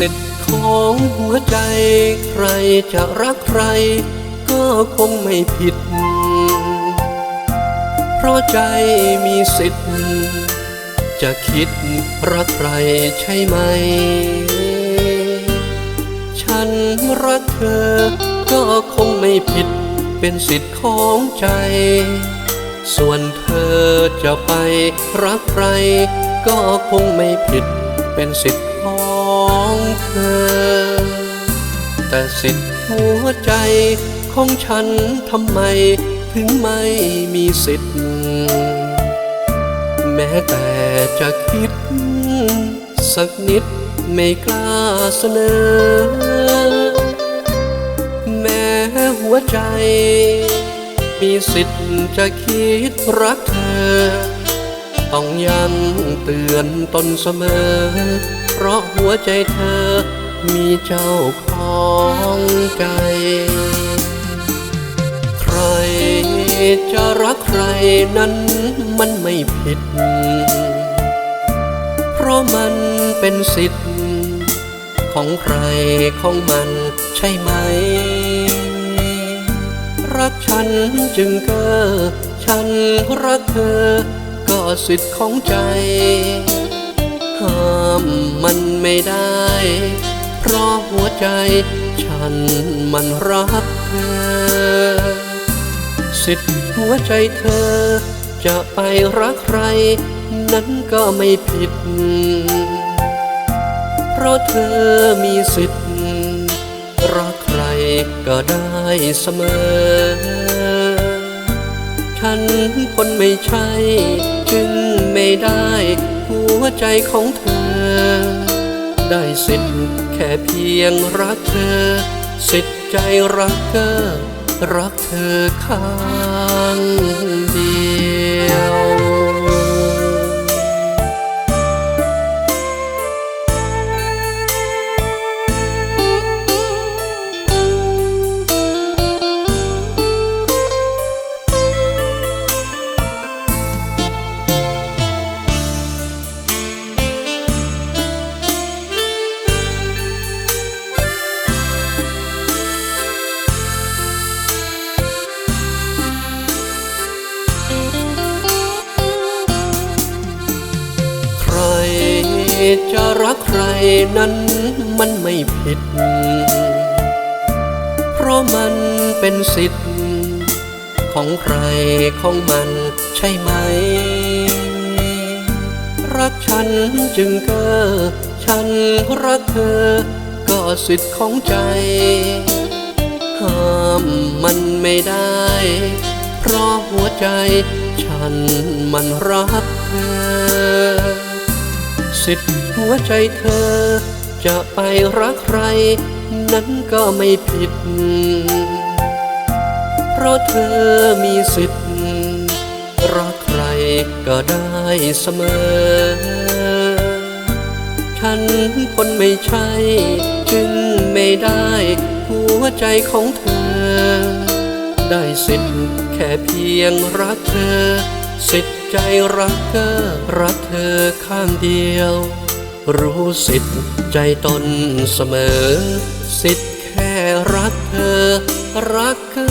สิทธิ์ของหัวใจ ใครจะรักใคร ก็คงไม่ผิด เพราะใจมีสิทธิ์ จะคิดรักใครใช่ไหม ฉันรักเธอ ก็คงไม่ผิด เป็นสิทธิ์ของใจ ส่วนเธอจะไปรักใคร ก็คงไม่ผิด เป็นสิทธิ์ ของเธอ แต่สิทธิ์หัวใจของฉันทำไมถึงไม่มีสิทธิ์ แม้แต่จะคิด สักนิดไม่กล้าเสนอ แม้หัวใจ มีสิทธิ์จะคิดรักเธอ ต้องย้ำเตือนตนเสมอ ราะหัวใจเธอมีเจ้าของใจ ใครจะรักใครนั้นมันไม่ผิด เพราะมันเป็นสิทธิ์ของใครของมันใช่ไหม รักฉันจึงเกอฉันรักเธอก็สิทธิ์ของใจ ห้ามมันไม่ได้ เพราะหัวใจฉันมันรักเธอ สิทธิ์หัวใจเธอ จะไปรักใคร นั้นก็ไม่ผิด เพราะเธอมีสิทธิ์ รักใครก็ได้เสมอ ฉันคนไม่ใช่ จึงไม่ได้ วใจของเธอ ได้สิทธิ์แค่เพียงรักเธอ สิทธิ์ใจรักเธอรักเธอค่า จะรักใครนั้นมันไม่ผิด เพราะมันเป็นสิทธิ์ ของใครของมันใช่ไหม รักฉันจึงเกอฉันรักเธอ ก็สิทธิ์ของใจ ห้ามมันไม่ได้ เพราะหัวใจฉันมันรักเธอ สิทธิ์หัวใจเธอ จะไปรักใคร นั้นก็ไม่ผิด เพราะเธอมีสิทธิ์ รักใครก็ได้เสมอ ฉันคนไม่ใช่ จึงไม่ได้ หัวใจของเธอ ได้สิทธิ์แค่เพียงรักเธอ สิทธิ์ใจรักเธอรักเธอข้างเดียว รู้สิทธิ์ใจตนเสมอ สิทธิ์แค่รักเธอรักเธอ